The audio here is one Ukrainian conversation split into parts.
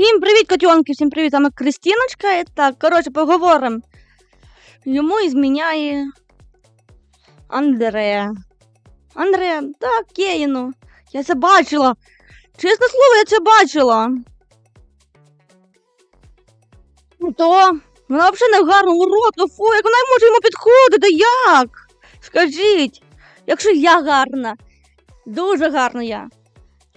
Всім привіт, котенки, всім привіт, вами Кристиночка. І так, коротше, поговоримо. Йому ізміняє Андре. Андре, так, Кейну. Я це бачила. Чесне слово, я це бачила. Ну то, вона взагалі не гарна, уродна, фу, як вона може йому підходити, як? Скажіть, якщо я гарна, дуже гарна я.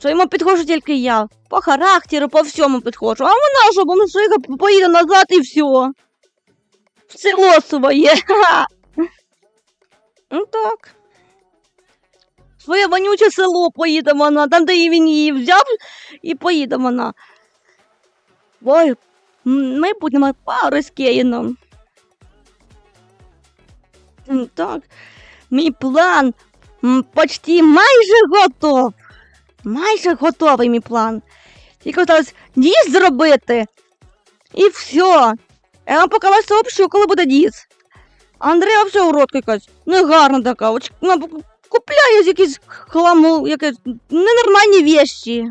Що йому підходжу тільки я. По характеру, по всьому підходжу. А вона що, бомжига поїде назад і все. В село своє. Ну так. Своє вонюче село поїде вона, там, де він її взяв, і поїде вона. Ой, ми будемо пари з Кейном. Так, мій план почти майже готов. Майже готовий мій план. Тільки осталось ніс зробити. І все. Я вам поки вас сообщу, коли буде ніс. Андрея взагалі уродка якась. Негарна така. От вона б- купляє якісь хламу, якісь ненормальні вещі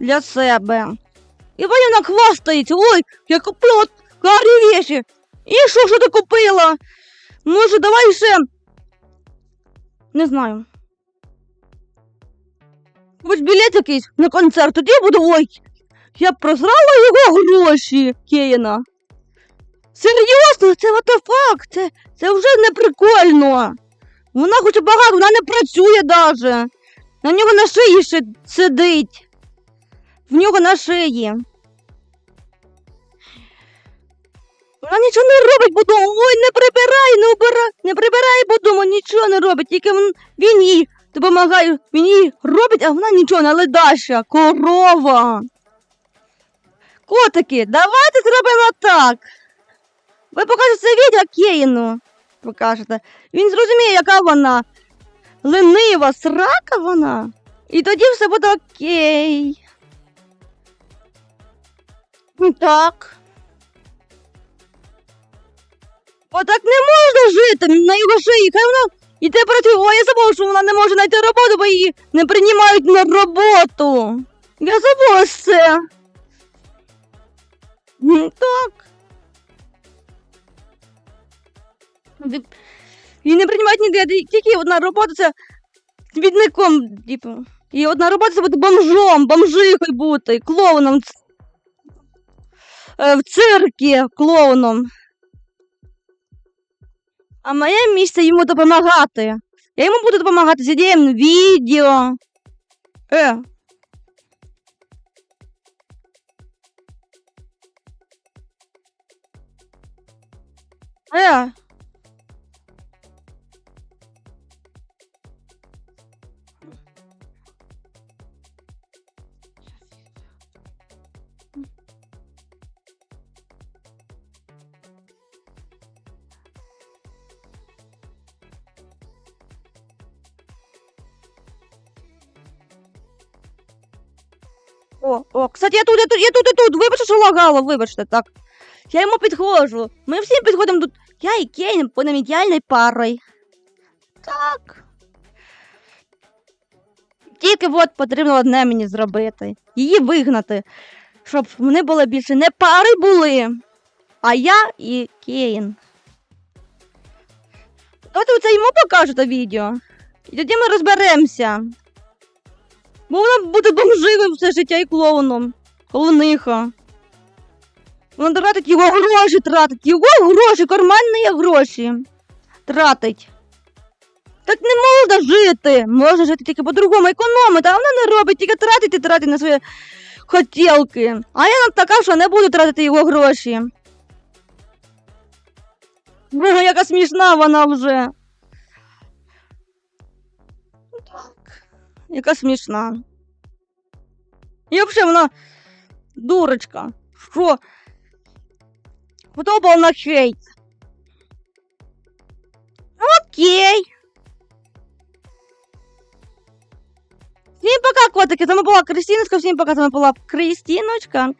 для себе. І вона хвастається. Ой, я купила гарні вещі. І що, що ти купила? Може, давай ще. Не знаю. Хоч білет якийсь на концерт, тоді буду ой. Я б прозрала його гроші, Кейна. Серйозно, це fuck? Це, це вже не прикольно. Вона хоче багато, вона не працює даже. На нього на шиї ще сидить. В нього на шиї. Вона нічого не робить, бо дому. Ой, не прибирай, не убирай, не прибирай, бо дому нічого не робить. Тільки він їй допомагає, він їй робить, а вона нічого не ледаша. Корова. Котики, давайте зробимо так. Ви покажете це відео Кейну. Покажете. Він зрозуміє, яка вона ленива, срака вона. І тоді все буде окей. Так. Отак не можна жити на його шиї. Хай вона працює. Ой, я забула, що вона не може знайти роботу, бо її не приймають на роботу. Я забула це. Так. Її не приймають ніде, тільки одна робота це бідником, типу. І одна робота це бути бомжом, бомжихою бути, клоуном. е, В циркі клоуном. А моє місце йому допомагати. Я йому буду допомагати, знімаємо відео. Е. Е. О, о, кстати, я тут, я тут, я тут, я тут. Вибачте, що лагало, вибачте, так. Я йому підходжу. Ми всі підходимо тут. Я і Кейн будемо ідеальною парою. Так. Тільки от потрібно одне мені зробити. Її вигнати. Щоб вони були більше не пари були. А я і Кейн. Давайте це йому покажете відео. І тоді ми розберемося. Бо вона буде бомживим все життя і клоуном. Колониха. Вона тратить його гроші, тратить. Його гроші, карманні гроші. Тратить. Так не можна жити. Можна жити тільки по-другому, економити, а вона не робить, тільки тратить і тратить на свої хотілки. А я така, що не буду тратити його гроші. Боже, яка смішна вона вже. Яка смішна. І взагалі вона дурочка. Що? Подобала на хейт. Окей. Всім пока, котики. З вами була Кристиночка. Всім пока, з вами була Кристиночка.